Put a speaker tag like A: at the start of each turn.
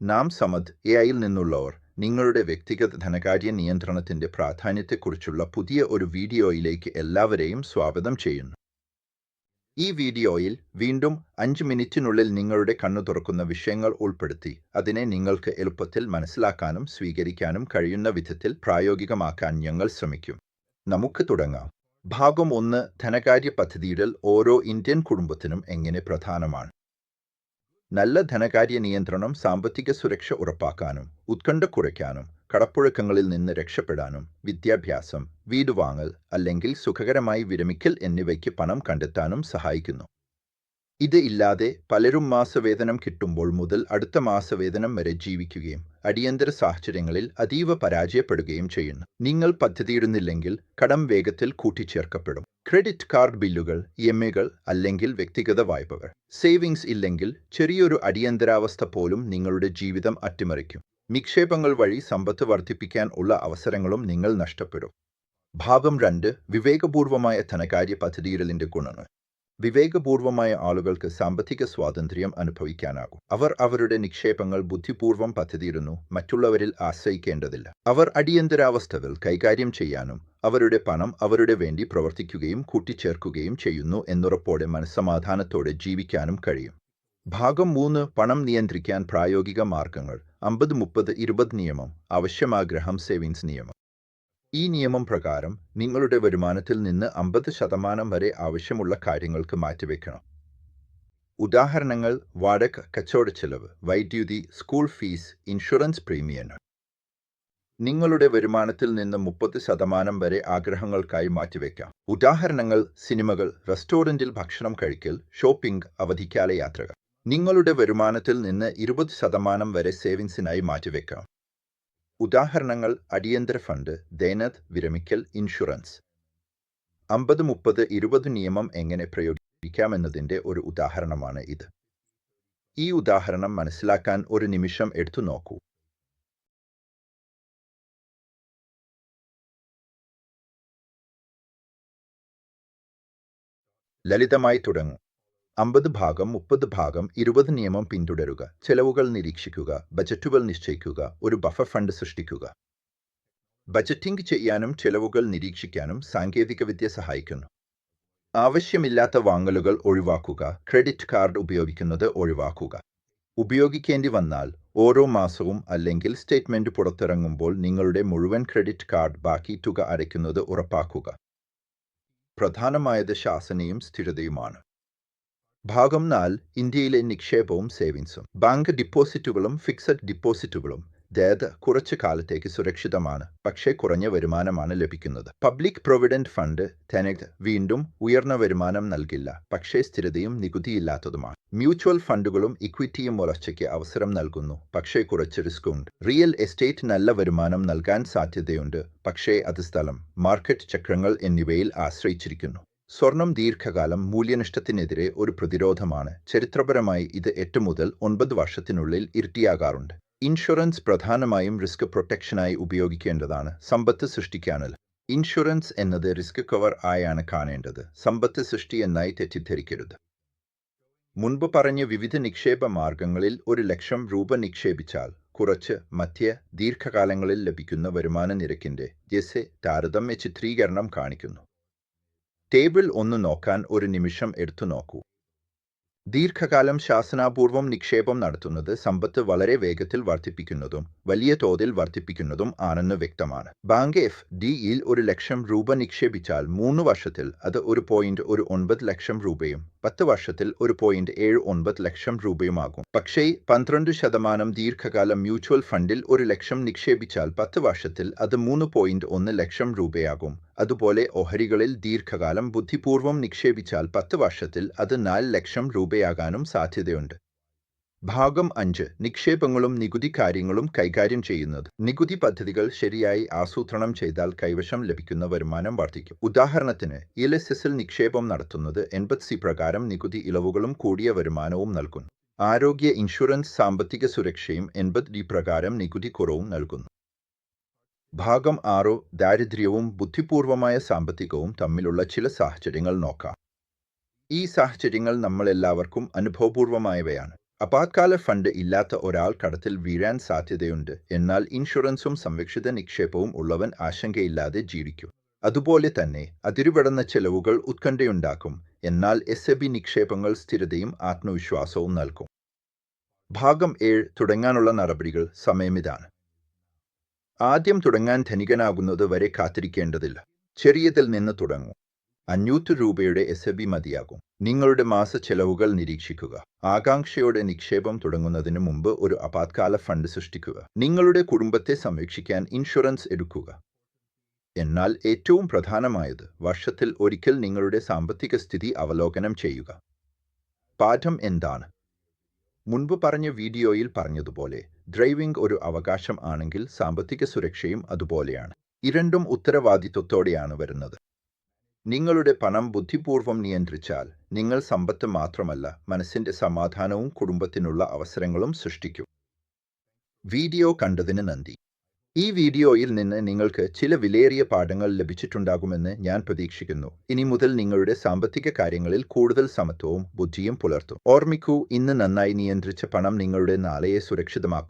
A: നാം സമദ് എ ഐയിൽ നിന്നുള്ളവർ നിങ്ങളുടെ വ്യക്തിഗത ധനകാര്യ നിയന്ത്രണത്തിന്റെ പ്രാധാന്യത്തെക്കുറിച്ചുള്ള പുതിയ ഒരു വീഡിയോയിലേക്ക് എല്ലാവരെയും സ്വാഗതം ചെയ്യുന്നു. ഈ വീഡിയോയിൽ വീണ്ടും അഞ്ച് മിനിറ്റിനുള്ളിൽ നിങ്ങളുടെ കണ്ണു തുറക്കുന്ന വിഷയങ്ങൾ ഉൾപ്പെടുത്തി അതിനെ നിങ്ങൾക്ക് എളുപ്പത്തിൽ മനസ്സിലാക്കാനും സ്വീകരിക്കാനും കഴിയുന്ന വിധത്തിൽ പ്രായോഗികമാക്കാൻ ഞങ്ങൾ ശ്രമിക്കും. നമുക്ക് തുടങ്ങാം. ഭാഗം ഒന്ന് ധനകാര്യ പദ്ധതിയിടൽ ഓരോ ഇന്ത്യൻ കുടുംബത്തിനും എങ്ങനെ പ്രധാനമാണ്? നല്ല ധനകാര്യ നിയന്ത്രണം സാമ്പത്തിക സുരക്ഷ ഉറപ്പാക്കാനും ഉത്കണ്ഠ കുറയ്ക്കാനും കടപ്പുഴക്കങ്ങളിൽ നിന്ന് രക്ഷപ്പെടാനും വിദ്യാഭ്യാസം വീട് വാങ്ങൽ അല്ലെങ്കിൽ സുഖകരമായി വിരമിക്കൽ എന്നിവയ്ക്ക് പണം കണ്ടെത്താനും സഹായിക്കുന്നു. ഇത് ഇല്ലാതെ പലരും മാസവേതനം കിട്ടുമ്പോൾ മുതൽ അടുത്ത മാസവേതനം വരെ ജീവിക്കുകയും അടിയന്തര സാഹചര്യങ്ങളിൽ അതീവ പരാജയപ്പെടുകയും ചെയ്യുന്നു. നിങ്ങൾ പദ്ധതിയിടുന്നില്ലെങ്കിൽ കടം വേഗത്തിൽ കൂട്ടിച്ചേർക്കപ്പെടും. ക്രെഡിറ്റ് കാർഡ് ബില്ലുകൾ എം എകൾ അല്ലെങ്കിൽ വ്യക്തിഗത വായ്പകൾ. സേവിങ്സ് ഇല്ലെങ്കിൽ ചെറിയൊരു അടിയന്തരാവസ്ഥ പോലും നിങ്ങളുടെ ജീവിതം അട്ടിമറിക്കും. നിക്ഷേപങ്ങൾ വഴി സമ്പത്ത് വർദ്ധിപ്പിക്കാൻ ഉള്ള അവസരങ്ങളും നിങ്ങൾ നഷ്ടപ്പെടും. ഭാഗം രണ്ട് വിവേകപൂർവമായ ധനകാര്യ പദ്ധതിയിടലിന്റെ ഗുണങ്ങൾ. വിവേകപൂർവമായ ആളുകൾക്ക് സാമ്പത്തിക സ്വാതന്ത്ര്യം അനുഭവിക്കാനാകും. അവർ അവരുടെ നിക്ഷേപങ്ങൾ ബുദ്ധിപൂർവം പദ്ധതിയിടുന്നു മറ്റുള്ളവരിൽ ആശ്രയിക്കേണ്ടതില്ല. അവർ അടിയന്തരാവസ്ഥകൾ കൈകാര്യം ചെയ്യാനും അവരുടെ പണം അവരുടെ വേണ്ടി പ്രവർത്തിക്കുകയും കൂട്ടിച്ചേർക്കുകയും ചെയ്യുന്നു എന്നുറപ്പോടെ മനസ്സമാധാനത്തോടെ ജീവിക്കാനും കഴിയും. ഭാഗം മൂന്ന് പണം നിയന്ത്രിക്കാൻ പ്രായോഗിക മാർഗങ്ങൾ. അമ്പത് മുപ്പത് ഇരുപത് നിയമം. ആവശ്യമാഗ്രഹം സേവിങ്സ് നിയമം. ഈ നിയമം പ്രകാരം നിങ്ങളുടെ വരുമാനത്തിൽ നിന്ന് അമ്പത് ശതമാനം വരെ ആവശ്യമുള്ള കാര്യങ്ങൾക്ക് മാറ്റിവെക്കണം ഉദാഹരണങ്ങൾ വാടക കച്ചവട ചെലവ് വൈദ്യുതി സ്കൂൾ ഫീസ് ഇൻഷുറൻസ് പ്രീമിയങ്ങൾ നിങ്ങളുടെ വരുമാനത്തിൽ നിന്ന് മുപ്പത് ശതമാനം വരെ ആഗ്രഹങ്ങൾക്കായി മാറ്റിവെക്കാം ഉദാഹരണങ്ങൾ സിനിമകൾ റെസ്റ്റോറന്റിൽ ഭക്ഷണം കഴിക്കൽ ഷോപ്പിംഗ് അവധിക്കാല യാത്രകൾ. നിങ്ങളുടെ വരുമാനത്തിൽ നിന്ന് ഇരുപത് ശതമാനം വരെ സേവിങ്സിനായി മാറ്റിവെക്കാം ഉദാഹരണങ്ങൾ അടിയന്തര ഫണ്ട് ദേനത് വിരമിക്കൽ ഇൻഷുറൻസ്. അമ്പത് മുപ്പത് ഇരുപത് നിയമം എങ്ങനെ പ്രയോഗിക്കാമെന്നതിന്റെ ഒരു ഉദാഹരണമാണ് ഇത്. ഈ ഉദാഹരണം മനസ്സിലാക്കാൻ ഒരു നിമിഷം എടുത്തു നോക്കൂ. ലളിതമായി തുടങ്ങും. അമ്പത് ഭാഗം മുപ്പത് ഭാഗം ഇരുപത് നിയമം പിന്തുടരുക. ചെലവുകൾ നിരീക്ഷിക്കുക. ബജറ്റുകൾ നിശ്ചയിക്കുക. ഒരു ബഫർ ഫണ്ട് സൃഷ്ടിക്കുക. ബജറ്റിംഗ് ചെയ്യാനും ചെലവുകൾ നിരീക്ഷിക്കാനും സാങ്കേതികവിദ്യ സഹായിക്കുന്നു. ആവശ്യമില്ലാത്ത വാങ്ങലുകൾ ഒഴിവാക്കുക. ക്രെഡിറ്റ് കാർഡ് ഉപയോഗിക്കുന്നത് ഒഴിവാക്കുക. ഉപയോഗിക്കേണ്ടി വന്നാൽ ഓരോ മാസവും അല്ലെങ്കിൽ സ്റ്റേറ്റ്മെന്റ് പുറത്തിറങ്ങുമ്പോൾ നിങ്ങളുടെ മുഴുവൻ ക്രെഡിറ്റ് കാർഡ് ബാക്കി തുക അടയ്ക്കുന്നത് ഉറപ്പാക്കുക. പ്രധാനമായത് ശാസനയും സ്ഥിരതയുമാണ്. ഭാഗം നാല് ഇന്ത്യയിലെ നിക്ഷേപവും സേവിങ്സും. ബാങ്ക് ഡിപ്പോസിറ്റുകളും ഫിക്സഡ് ഡിപ്പോസിറ്റുകളും അതായത് കുറച്ചു കാലത്തേക്ക് സുരക്ഷിതമാണ്. പക്ഷേ കുറഞ്ഞ വരുമാനമാണ് ലഭിക്കുന്നത്. പബ്ലിക് പ്രൊവിഡന്റ് ഫണ്ട് തെനക് വീണ്ടും ഉയർന്ന വരുമാനം നൽകില്ല. പക്ഷേ സ്ഥിരതയും നികുതിയില്ലാത്തതുമാണ്. മ്യൂച്വൽ ഫണ്ടുകളും ഇക്വിറ്റിയും വളർച്ചയ്ക്ക് അവസരം നൽകുന്നു. പക്ഷേ കുറച്ച് റിസ്ക് ഉണ്ട്. റിയൽ എസ്റ്റേറ്റ് നല്ല വരുമാനം നൽകാൻ സാധ്യതയുണ്ട്. പക്ഷേ അത് സ്ഥലം മാർക്കറ്റ് ചക്രങ്ങൾ എന്നിവയിൽ ആശ്രയിച്ചിരിക്കുന്നു. സ്വർണം ദീർഘകാലം മൂല്യനഷ്ടത്തിനെതിരെ ഒരു പ്രതിരോധമാണ്. ചരിത്രപരമായി ഇത് എട്ട് മുതൽ ഒൻപത് വർഷത്തിനുള്ളിൽ ഇരട്ടിയാകാറുണ്ട്. ഇൻഷുറൻസ് പ്രധാനമായും റിസ്ക് പ്രൊട്ടക്ഷനായി ഉപയോഗിക്കേണ്ടതാണ്. സമ്പത്ത് സൃഷ്ടിക്കാനല്ല. ഇൻഷുറൻസ് എന്നത് റിസ്ക് കവർ ആയാണ് കാണേണ്ടത്. സമ്പത്ത് സൃഷ്ടി എന്നായി തെറ്റിദ്ധരിക്കരുത്. മുൻപ് പറഞ്ഞ വിവിധ നിക്ഷേപ മാർഗങ്ങളിൽ ഒരു ലക്ഷം രൂപ നിക്ഷേപിച്ചാൽ കുറച്ച് മധ്യ ദീർഘകാലങ്ങളിൽ ലഭിക്കുന്ന വരുമാന നിരക്കിന്റെ ജെസെ താരതമ്യ ചിത്രീകരണം കാണിക്കുന്നു. ടേബിൾ ഒന്ന് നോക്കാൻ ഒരു നിമിഷം എടുത്തു നോക്കൂ. ദീർഘകാലം ശാസനാപൂർവം നിക്ഷേപം നടത്തുന്നത് സമ്പത്ത് വളരെ വേഗത്തിൽ വർദ്ധിപ്പിക്കുന്നതും വലിയ തോതിൽ വർദ്ധിപ്പിക്കുന്നതും ആണെന്ന് വ്യക്തമാണ്. ബാങ്ക് എഫ് ഡിയിൽ ഒരു ലക്ഷം രൂപ നിക്ഷേപിച്ചാൽ മൂന്ന് വർഷത്തിൽ അത് ഒരു പോയിന്റ് ഒരു ഒൻപത് ലക്ഷം രൂപയും പത്ത് വർഷത്തിൽ ഒരു പോയിന്റ് ഏഴ് ഒൻപത് ലക്ഷം രൂപയുമാകും. പക്ഷേ പന്ത്രണ്ട് ശതമാനം ദീർഘകാല മ്യൂച്വൽ ഫണ്ടിൽ ഒരു ലക്ഷം നിക്ഷേപിച്ചാൽ പത്ത് വർഷത്തിൽ അത് മൂന്ന് പോയിന്റ് ഒന്ന് ലക്ഷം രൂപയാകും. അതുപോലെ ഓഹരികളിൽ ദീർഘകാലം ബുദ്ധിപൂർവം നിക്ഷേപിച്ചാൽ പത്ത് വർഷത്തിൽ അത് നാല് ലക്ഷം രൂപയാകാനും സാധ്യതയുണ്ട്. ഭാഗം അഞ്ച്. നിക്ഷേപങ്ങളും നികുതി കാര്യങ്ങളും കൈകാര്യം ചെയ്യുന്നത്. നികുതി പദ്ധതികൾ ശരിയായി ആസൂത്രണം ചെയ്താൽ കൈവശം ലഭിക്കുന്ന വരുമാനം വർദ്ധിക്കും. ഉദാഹരണത്തിന് എസിൽ നിക്ഷേപം നടത്തുന്നത് എൺപത് സി പ്രകാരം നികുതി ഇളവുകളും കൂടിയ വരുമാനവും നൽകുന്നു. ആരോഗ്യ ഇൻഷുറൻസ് സാമ്പത്തിക സുരക്ഷയും എൺപത് ഡി പ്രകാരം നികുതി കുറവും നൽകുന്നു. ഭാഗം ആറോ. ദാരിദ്ര്യവും ബുദ്ധിപൂർവമായ സാമ്പത്തികവും തമ്മിലുള്ള ചില സാഹചര്യങ്ങൾ നോക്കാം. ഈ സാഹചര്യങ്ങൾ നമ്മളെല്ലാവർക്കും അനുഭവപൂർവമായവയാണ്. അപാത്കാല ഫണ്ട് ഇല്ലാത്ത ഒരാൾ കടത്തിൽ വീഴാൻ സാധ്യതയുണ്ട്. എന്നാൽ ഇൻഷുറൻസും സംരക്ഷിത നിക്ഷേപവും ഉള്ളവൻ ആശങ്കയില്ലാതെ ജീവിക്കും. അതുപോലെ തന്നെ അതിരുപടന്ന ചെലവുകൾ ഉത്കണ്ഠയുണ്ടാക്കും. എന്നാൽ എസ് എ ബി നിക്ഷേപങ്ങൾ സ്ഥിരതയും ആത്മവിശ്വാസവും നൽകും. ഭാഗം ഏഴ് തുടങ്ങാനുള്ള നടപടികൾ സമയമിതാണ് ആദ്യം തുടങ്ങാൻ ധനികനാകുന്നത് വരെ കാത്തിരിക്കേണ്ടതില്ല. ചെറിയതിൽ നിന്ന് തുടങ്ങൂ. അഞ്ഞൂറ് രൂപയുടെ എസ് എ ബി മതിയാകും. നിങ്ങളുടെ മാസ ചെലവുകൾ നിരീക്ഷിക്കുക. ആകാംക്ഷയോടെ നിക്ഷേപം തുടങ്ങുന്നതിന് മുമ്പ് ഒരു അപാത്കാല ഫണ്ട് സൃഷ്ടിക്കുക. നിങ്ങളുടെ കുടുംബത്തെ സംരക്ഷിക്കാൻ ഇൻഷുറൻസ് എടുക്കുക. എന്നാൽ ഏറ്റവും പ്രധാനമായത് വർഷത്തിൽ ഒരിക്കൽ നിങ്ങളുടെ സാമ്പത്തിക സ്ഥിതി അവലോകനം ചെയ്യുക. പാഠം എന്താണ്? മുൻപ് പറഞ്ഞ വീഡിയോയിൽ പറഞ്ഞതുപോലെ ഡ്രൈവിംഗ് ഒരു അവകാശം ആണെങ്കിൽ സാമ്പത്തിക സുരക്ഷയും അതുപോലെയാണ്. ഇരണ്ടും ഉത്തരവാദിത്വത്തോടെയാണ് വരുന്നത്. നിങ്ങളുടെ പണം ബുദ്ധിപൂർവം നിയന്ത്രിച്ചാൽ നിങ്ങൾ സമ്പത്ത് മാത്രമല്ല മനസ്സിന്റെ സമാധാനവും കുടുംബത്തിനുള്ള അവസരങ്ങളും സൃഷ്ടിക്കും. വീഡിയോ കണ്ടതിന് നന്ദി. ഈ വീഡിയോയിൽ നിന്ന് നിങ്ങൾക്ക് ചില വിലയേറിയ പാഠങ്ങൾ ലഭിച്ചിട്ടുണ്ടാകുമെന്ന് ഞാൻ പ്രതീക്ഷിക്കുന്നു. ഇനി മുതൽ നിങ്ങളുടെ സാമ്പത്തിക കാര്യങ്ങളിൽ കൂടുതൽ സമത്വവും ബുദ്ധിയും പുലർത്തും. ഓർമ്മിക്കൂ ഇന്ന് നന്നായി നിയന്ത്രിച്ച പണം നിങ്ങളുടെ നാളെയെ സുരക്ഷിതമാക്കും.